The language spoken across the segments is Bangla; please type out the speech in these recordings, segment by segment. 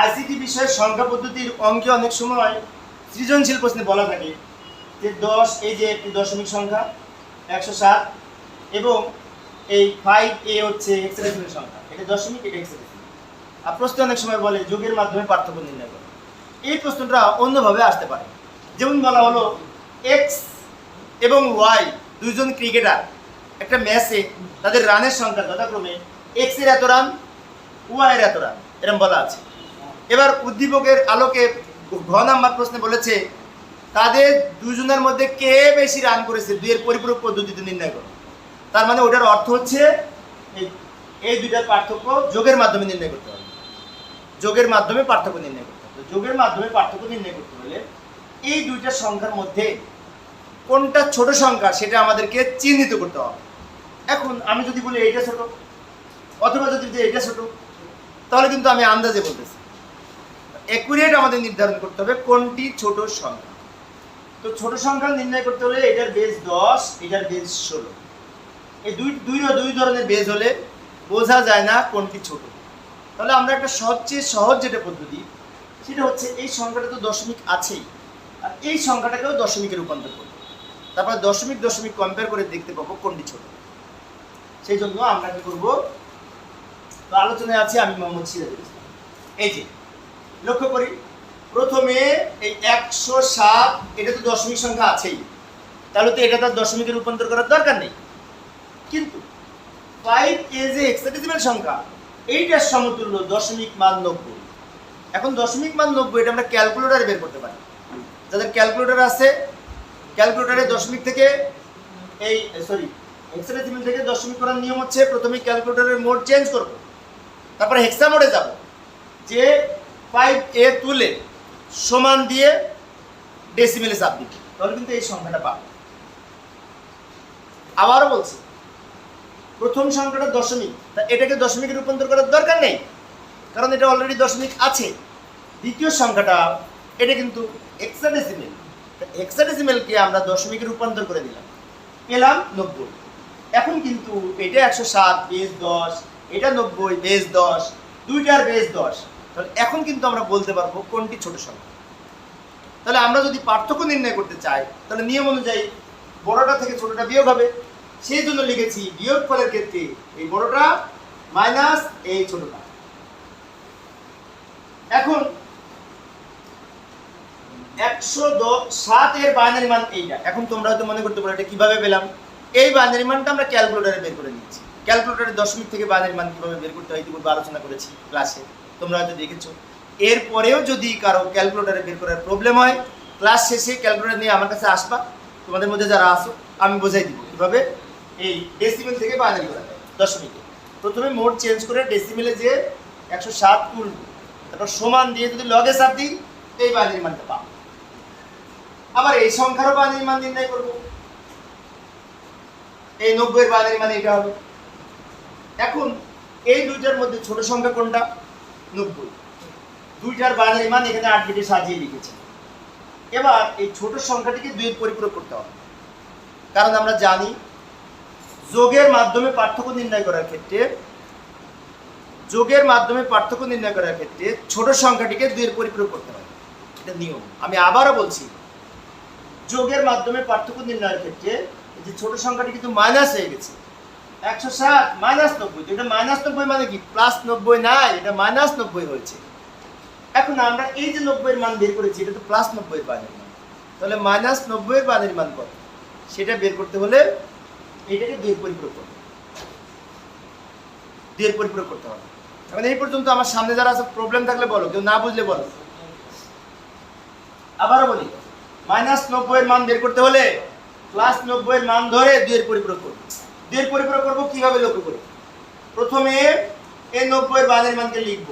আইসিটি বিষয়ের সংখ্যা পদ্ধতির অঙ্কে অনেক সময় সৃজনশীল প্রশ্নে বলা থাকে যে দশ, এই যে একটি দশমিক সংখ্যা, একশো সাত, এবং এই ফাইভ এ হচ্ছে এক্সেলেশনের সংখ্যা। এটা দশমিক, এটা এক্সেলেশন আর প্রশ্ন অনেক সময় বলে যোগের মাধ্যমে পার্থক্য নির্ণয় করে। এই প্রশ্নটা অন্যভাবে আসতে পারে। যেমন বলা হলো এক্স এবং ওয়াই দুইজন ক্রিকেটার একটা ম্যাচে তাদের রানের সংখ্যা যথাক্রমে এক্সের এত রান ওয়াই এর এত রান এরকম বলা আছে। এবার উদ্দীপকের আলোকে ঘ নাম্বার প্রশ্নে বলেছে, তাদের দুজনের মধ্যে কে বেশি রান করেছে? দুইয়ের পরিপূরক পদ্ধতিতে নির্ণয় করো। তার মানে ওটার অর্থ হচ্ছে, এই দুইটার পার্থক্য যোগের মাধ্যমে নির্ণয় করতে হবে। যোগের মাধ্যমে পার্থক্য নির্ণয় করতে হবে। যোগের মাধ্যমে পার্থক্য নির্ণয় করতে হলে এই দুইটা সংখ্যার মধ্যে কোনটা ছোট সংখ্যা সেটা আমাদেরকে চিহ্নিত করতে হবে। এখন আমি যদি বলি এইটা ছোট, অথবা যদি এইটা ছোট, তাহলে কিন্তু আমি আন্দাজে বলতেছি। অ্যাকুরেট আমাদের নির্ধারণ করতে হবে কোনটি ছোট সংখ্যা। তো ছোট সংখ্যা নির্ণয় করতে হলে এটার বেস দশ, এটার বেস ষোলো। এই দুই দুই দুই ধরনের বেজ হলে বোঝা যায় না কোনটি ছোট। তাহলে আমরা একটা সবচেয়ে সহজ যেটা পদ্ধতি, সেটা হচ্ছে এই সংখ্যাটা তো দশমিক আছেই, আর এই সংখ্যাটাকেও দশমিকে রূপান্তর করব। তারপর দশমিক দশমিক কম্পেয়ার করে দেখতে পাবো কোনটি ছোট। সেই জন্য আমরা কি করব? তো আলোচনায় আছে আমি মোহাম্মদ ইসলাম। এই যে লক্ষ্য করি। প্রথমে এই একশো সাত, এটা তো দশমিক সংখ্যা আছেই। তাহলে তো এটা তার দশমিকে রূপান্তর করার দরকার নেই। কিন্তু ফাইভ এ যে সংখ্যা, এইটার সমতুল্য দশমিক মান নব্বই। এখন দশমিক মান নব্বই, এটা আমরা ক্যালকুলেটারে বের করতে পারি। যাদের ক্যালকুলেটর আছে ক্যালকুলেটারে দশমিক থেকে এই সরি হেক্সাডেসিমাল থেকে দশমিক করার নিয়ম হচ্ছে প্রথমে ক্যালকুলেটরের মোড চেঞ্জ করব। তারপরে হেক্সা মোডে যাব। যে ফাইভ এ তুলে সমান দিয়ে ডেসিমেলে চাপ দিবে। তাহলে কিন্তু এই সংখ্যাটা পাবো। আবারও বলছি, প্রথম সংখ্যাটা দশমিক। তা এটাকে দশমিকে রূপান্তর করার দরকার নেই, কারণ এটা অলরেডি দশমিক আছে। দ্বিতীয় সংখ্যাটা, এটা কিন্তু হেক্সাডেসিমেল হেক্সাডেসিমেলকে আমরা দশমিকে রূপান্তর করে দিলাম। পেলাম নব্বই। এখন কিন্তু এটা একশো সাত বেস দশ, এটা নব্বই বেস দশ, দুইটার বেস দশ। তাহলে এখন কিন্তু আমরা বলতে পারব কোনটি ছোট সংখ্যা। তাহলে আমরা যদি পার্থক্য নির্ণয় করতে চাই, তাহলে নিয়ম অনুযায়ী বড়টা থেকে ছোটটা বিয়োগ হবে। সেই জন্য লিখেছি বিয়োগ ফলের ক্ষেত্রে এই বড়টা মাইনাস এই ছোটটা। এখন একশো সাত এর বাইনারি মান এইটা। এখন তোমরা হয়তো মনে করতে পারো এটা কীভাবে পেলাম? এই বাইনারি মানটা আমরা ক্যালকুলেটারে বের করে নিয়েছি। ক্যালকুলেটারে দশমিক থেকে বাইনারি মান কীভাবে বের করতে হয় ইতিপূর্বে আলোচনা করেছি ক্লাসে তোমরা হয়তো দেখেছ। এরপরেও যদি কারও ক্যালকুলেটারে বের করার প্রবলেম হয় ক্লাস শেষে ক্যালকুলেটার নিয়ে আমার কাছে আসবা। তোমাদের মধ্যে যারা আসো আমি বোঝাই দিব কীভাবে এই ডেসিমেল থেকে বাইনারি করা দশমিকে প্রথমে মোড চেঞ্জ করে ডেসিমেলে যে একশো সাত তুলব। তারপর সমান দিয়ে যদি লগে সাত দিই, এই বাইনারি মানটা পাবো। আবার এই সংখ্যারও বাইনারি মান নির্ণয় করব। এই নব্বইয়ের বাইনারি মান এটা হবে। এখন এই দুইটার মধ্যে ছোট সংখ্যা কোনটা? নব্বই। দুইটার বাইনারি মান এখানে আট বিটে সাজিয়ে লিখেছে। এবার এই ছোট সংখ্যাটিকে দুইয়ের পরিপূরক করতে হবে। কারণ আমরা জানি, যোগের মাধ্যমে পার্থক্য নির্ণয় করার ক্ষেত্রে, যোগের মাধ্যমে পার্থক্য নির্ণয় করার ক্ষেত্রে ছোট সংখ্যাটিকে দুইয়ের পরিপূরক করতে হয় এটা নিয়ম। আমি আবারও বলছি, যোগের মাধ্যমে পার্থক্য নির্ণয়ের ক্ষেত্রে যে ছোট সংখ্যাটি কিন্তু মাইনাস হয়ে গেছে। একশো মানে সেটা বের করতে হলে এটাকে হবে। এই পর্যন্ত আমার সামনে যারা আছে প্রবলেম থাকলে বলো, কেউ না বুঝলে বলো। আবারও বলি মাইনাস নব্বইয়ের মান বের করতে হলে প্লাস নব্বইয়ের মান ধরে দুইয়ের পরিপূরক করব দুইয়ের পরিপূরক করব, কীভাবে লক্ষ্য করি? প্রথমে এই নব্বইয়ের বাদের মানকে লিখব।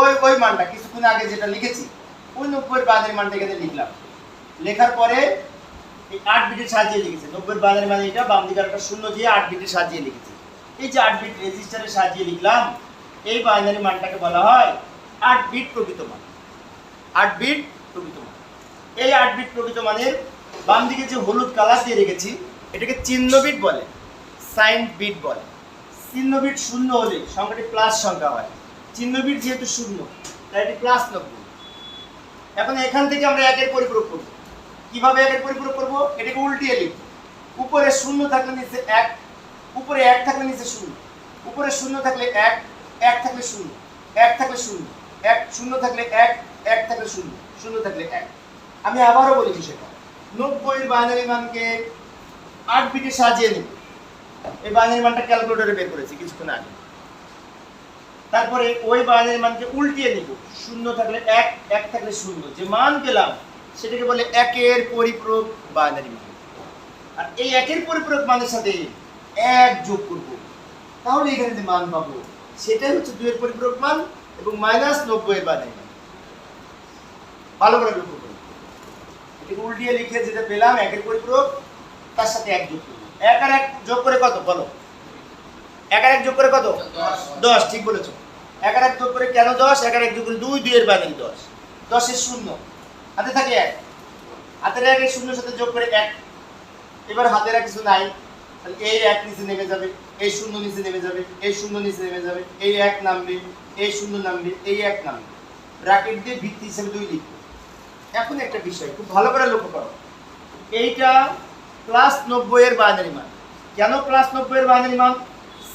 ওই ওই মানটা, কিছুক্ষণ আগে যেটা লিখেছি, ওই নব্বইয়ের বাদের মানটা এখানে লিখলাম। লেখার পরে এই আট বিটের সাজিয়ে লিখেছে। নব্বইয়ের বাদের মানে এটা, বাম দিকে একটা শূন্য দিয়ে আট বিটের সাজিয়ে লিখেছে। এই যে আট বিট রেজিস্টারে সাজিয়ে লিখলাম, এই বাইনারি মানটাকে বলা হয় আট বিট প্রকৃত মান। আট বিট প্রকৃত মান। এই আট বিট প্রকৃত মানের বাম দিকে যে হলুদ কালার দিয়ে রেখেছি, এটাকে চিহ্ন বিট বলে। সাইন বিট বলে। চিহ্ন বিট শূন্য হলে সংখ্যাটি প্লাস সংখ্যা হয়। চিহ্ন বিট যেহেতু শূন্য, তাই এটি প্লাস নব্বই এখন এখান থেকে আমরা একের পরিপূরক করব। কীভাবে একের পরিপূরক করব? এটাকে উল্টিয়ে লিখব। উপরে শূন্য থাকলে নিচে এক, উপরে এক থাকলে নিচে শূন্য, উপরে শূন্য থাকলে এক এক থাকলে শূন্য, এক থাকলে শূন্য, এক শূন্য থাকলে এক এক থাকলে শূন্য শূন্য থাকলে এক। আমি আবারও বলি বিষয়টা। নব্বই বাইনারি মানকে আট বিটে সাজিয়ে নেব। এই বাইনারি মানটা ক্যালকুলেটরে বের করেছি কিছুক্ষণ আগে। তারপরে ওই বাইনারি মানকে উল্টিয়ে নিব। শূন্য থাকলে এক এক থাকলে শূন্য। যে মান পেলাম, সেটাকে বলে একের পরিপূরক বাইনারি মান আর এই একের পরিপূরক মানের সাথে এক যোগ করব। তাহলে এখানে যে মান পাবো, সেটাই হচ্ছে দুইয়ের পরিপূরক মান এবং মাইনাস নব্বই এর বাইনারি মান ভালো করে লক্ষ্য করুন। এটাকে উল্টিয়ে লিখে যেটা পেলাম, একের পরিপূরক, তার সাথে এক যোগ করব। এক আর এক যোগ করে কত? বলো। এক আর এক যোগ করে কত? দশ, ঠিক বলেছ। এক আর এক যোগ করে কেন দশ? এক আর এক যোগ করে দুই, দুইয়ের বাইনারি দশ। দশের শূন্য। হাতে থাকে এক। হাতের এক শূন্যের সাথে যোগ করে এক। এবার হাতের আর কিছু নাই। তাহলে এই এক নিচে নেমে যাবে, এই শূন্য নিচে নেমে যাবে, এই শূন্য নিচে নেমে যাবে, এই এক নামবে, এই শূন্য নামবে, এই এক নামবে। ব্র্যাকেট দিয়ে ভিত্তি হিসেবে দুই লিখবে। এখন একটা বিষয়, খুব ভালো করে লক্ষ্য করো। এইটা প্লাস নব্বই এর বাইনারি মান। কেন প্লাস নব্বই এর বাইনারি মান?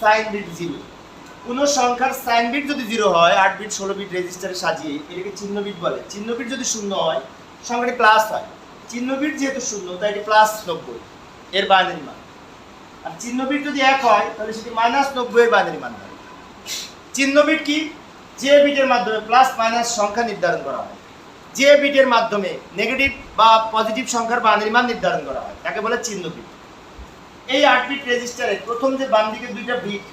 Sign bit zero. কোনো সংখ্যার সাইন বিট যদি জিরো হয়, আট বিট, ষোলো বিট রেজিস্টারে সাজিয়ে এটাকে চিহ্ন বিট বলে। চিহ্ন বিট যদি শূন্য হয়, সংখ্যাটি প্লাস হয়। চিহ্ন বিট যেহেতু শূন্য, তাই এটি প্লাস নব্বই এর বাইনারি মান। আর চিহ্ন বিট যদি এক হয়, তাহলে সেটি মাইনাস নব্বই এর বাইনারি মান হয়। চিহ্ন বিট কি? যে বিটের মাধ্যমে প্লাস মাইনাস সংখ্যা নির্ধারণ করা হয়। যে বিটের মাধ্যমে নেগেটিভ বা পজিটিভ সংখ্যার বাইনারি মান নির্ধারণ করা হয়, তাকে বলে চিহ্ন বিট। এই আট বিট রেজিস্টারে প্রথম যে বাম দিকে দুইটা বিট,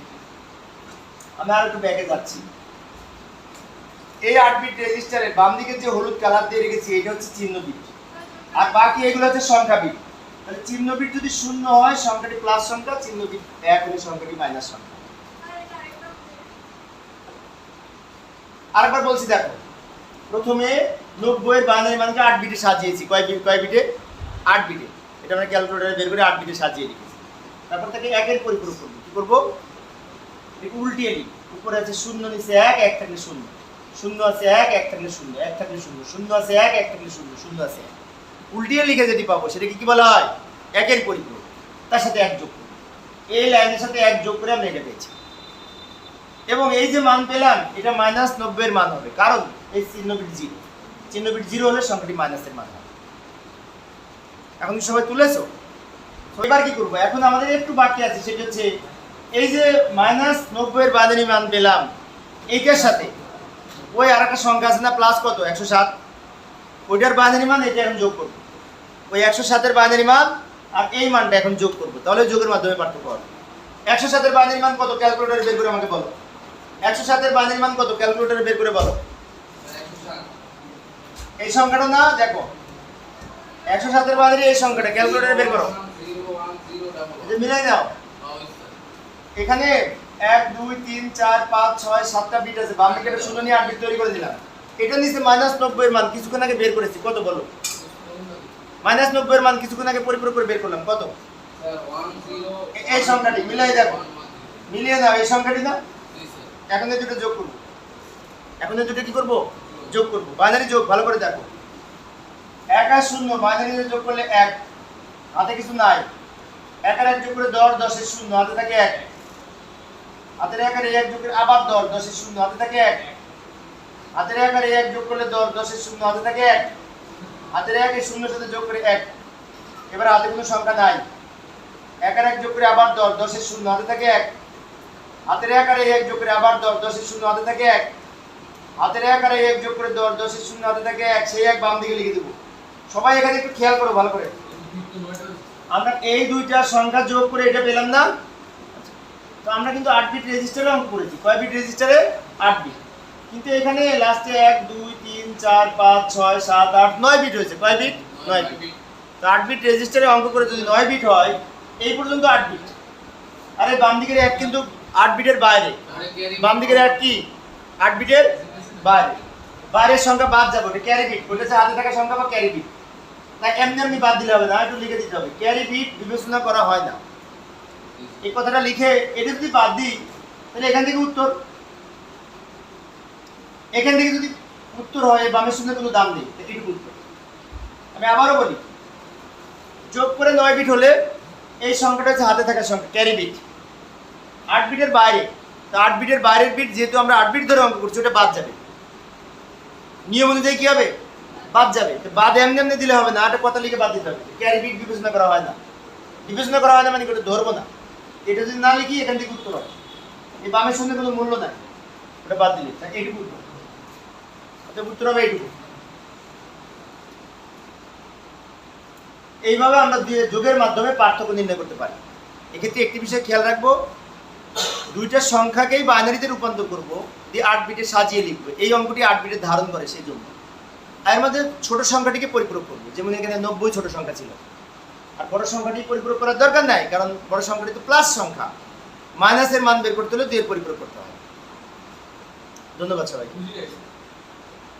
আমি আর একটু ব্যাগে যাচ্ছি। এই আট বিট রেজিস্টারে বাম দিকে যে হলুদ কালার দিয়ে রেখেছি, এটা হচ্ছে চিহ্ন বিট। আর বাকি এগুলো হচ্ছে সংখ্যা বিট। তাহলে চিহ্ন বিট যদি শূন্য হয়, সংখ্যাটি প্লাস সংখ্যা, চিহ্ন বিট এক হলে সংখ্যাটি মাইনাস সংখ্যা। আরেকবার বলছি দেখো, প্রথমে নব্বই বাইনারি মানকে আট বিটে সাজিয়েছি। কয় বিট কয় বিটে? আট বিটে। এটা আমরা ক্যালকুলেটারে বের করে আট বিটে সাজিয়ে রেখেছি। তারপর তাকে একের পরিপূরক করব। কি করব? উল্টিয়ে নিই। উপরে আছে শূন্য, নিচে এক এক থাকলে শূন্য। শূন্য আছে এক এক থাকলে শূন্য। এক থাকলে শূন্য। শূন্য আছে এক এক থাকলে শূন্য। শূন্য আছে এক। উল্টিয়ে লিখে যেটি পাবো, সেটাকে কি বলা হয়? একের পরিপূরক। তার সাথে এক যোগ করব। এই লাইনের সাথে এক যোগ করে আমরা এটা পেয়েছি। এবং এই যে মান পেলাম, এটা মাইনাস নব্বইয়ের মান হবে। কারণ এই চিহ্ন বিট জিরো। চিহ্ন বিট জিরো হলে সংখ্যাটি মাইনাসের মান হবে এখন কি সবাই তুলেছো? এবার কি করব? এখন আমাদের একটু বাকি আছে, সেটা হচ্ছে এই যে মাইনাস নব্বইয়ের বাইনারি মান পেলাম, এইটার সাথে ওই আর একটা সংখ্যা আছে না প্লাস কত? একশো সাত। ওইটার বাইনারি মান, এটা এখন যোগ করব। ওই একশো সাতের বাইনারি মান আর এই মানটা এখন যোগ করব। তাহলে যোগের মাধ্যমে পার্থক্য হবে। একশো সাতের বাইনারি মান কত? ক্যালকুলেটারে বের করে আমাকে বলো। একশো সাতের বাইনারি মান কত? ক্যালকুলেটারে বের করে বলো। এই সংখ্যাটা না, দেখো। একশো সাতের বাইনারি এই সংখ্যাটা, ক্যালকুলেটারে বের করো। মিলাই নাও। এখানে এক, দুই, তিন, চার, পাঁচ, ছয়, সাতটা বিট আছে। বাম দিকে শূন্য নিয়ে আট বিট তৈরি করে দিলাম। এটা নিচে মাইনাস নব্বই মান, কিছুক্ষণ আগে বের করেছি। কত বলো? মাইনাস নব্বই মান কিছুক্ষণ আগে পরিপূরক করে বের করলাম। কত? এই সংখ্যাটি, মিলাই দেখো। মিলিয়ে দাও এই সংখ্যাটি না? এখন এই দুটো যোগ করব। এখন এই দুটো কি করব? যোগ করব। বাইনারি যোগ, ভালো করে দেখো। এক আর শূন্য বাইনারি যোগ করলে এক। হাতে কিছু নাই। এক আর এক যোগ করে দশ দশের শূন্য, হাতে থাকে এক। হাতের এক আর এক যোগ করে আবার দশ দশের শূন্য, হাতে থাকে এক। হাতের এক আর এক যোগ করলে দশ দশের শূন্য, হাতে থাকে এক। হাতের এক শূন্যর সাথে যোগ করে এক। এবার হাতে কোনো সংখ্যা নাই। এক আর এক যোগ করে আবার দশ দশের শূন্য, হাতে থাকে এক। হাতের এক আর এক যোগ করে আবার দশ দশের শূন্য, হাতে থাকে এক। হাতের এক আর এক যোগ করে দশ, দশের শূন্য হাতে থাকে এক, সেই এক বাম দিকে লিখে দেবো। সবাই এখানে একটু খেয়াল করো, ভালো করে। আমরা এই দুইটা সংখ্যা যোগ করে এটা পেলাম না। তো আমরা কিন্তু আট বিট রেজিস্টারে অঙ্ক করেছি। কয় বিট রেজিস্টারে আট বিট কিন্তু এখানে লাস্টে এক, দুই, তিন, চার, পাঁচ, ছয়, সাত, আট, নয় বিট হয়েছে। কয় বিট নয় বিট তো আট বিট রেজিস্টারে অঙ্ক করে যদি নয় বিট হয়, এই পর্যন্ত আট বিট আরে বাম দিকের এক কিন্তু আট বিটের বাইরে। বাম দিকের এক কি? আট বিটের বাইরে বাইরের সংখ্যা বাদ যাবে, ওটা ক্যারি হাতে থাকা সংখ্যা বা ক্যারি বিট এমনি এমনি বাদ দিলে হবে না, একটু লিখে দিতে হবে। বিবেচনা করা হয় না। এই কথাটা লিখে এটা যদি বাদ দিই, তাহলে এখান থেকে উত্তর। এখান থেকে যদি উত্তর হয় বামের শূন্য কোনো দাম নেই তো এইটুকু উত্তর। আমি আবারও বলি, যোগ করে নয় বিট হলে এই সংখ্যাটা হচ্ছে হাতে থাকা সংখ্যা ক্যারি বিট আট বিটের বাইরে, তো আট বিটের বাইরের বিট যেহেতু আমরা আট বিট ধরে অঙ্ক করছি, ওটা বাদ যাবে। নিয়ম অনুযায়ী কি হবে? বাদ যাবে। তো বাদ এমনি এমনি দিলে হবে না আটে কথা লিখে বাদ দিতে হবে। ক্যারি বিট বিবেচনা করা হয় না। বিবেচনা করা হয় না মানে ধরবো না। এটা যদি না লিখি, এখান থেকে উত্তর হবে। এই বামের সঙ্গে কোনো মূল্য নাই। ওটা বাদ দিলে। এইটুকু উত্তর। উত্তর হবে এইটুকু। এইভাবে আমরা যোগের মাধ্যমে পার্থক্য নির্ণয় করতে পারি। এক্ষেত্রে একটি বিষয় খেয়াল রাখব। দুইটা সংখ্যাকেই বাইনারিতে রূপান্তর করব, দিয়ে আট বিটে সাজিয়ে লিখব। এই অঙ্কটি আট বিটে ধারণ করে সেই জন্য। এর মধ্যে ছোট সংখ্যাটিকে পরিপূরক করব। যেমন এখানে নব্বই ছোট সংখ্যা ছিল। আর বড় সংখ্যাটি পরিপূরক করার দরকার নাই, কারণ বড় সংখ্যাটি তো প্লাস সংখ্যা। মাইনাসের মান বের করতে হলে দুইয়ের পরিপূরক করতে হয় ধন্যবাদ সবাই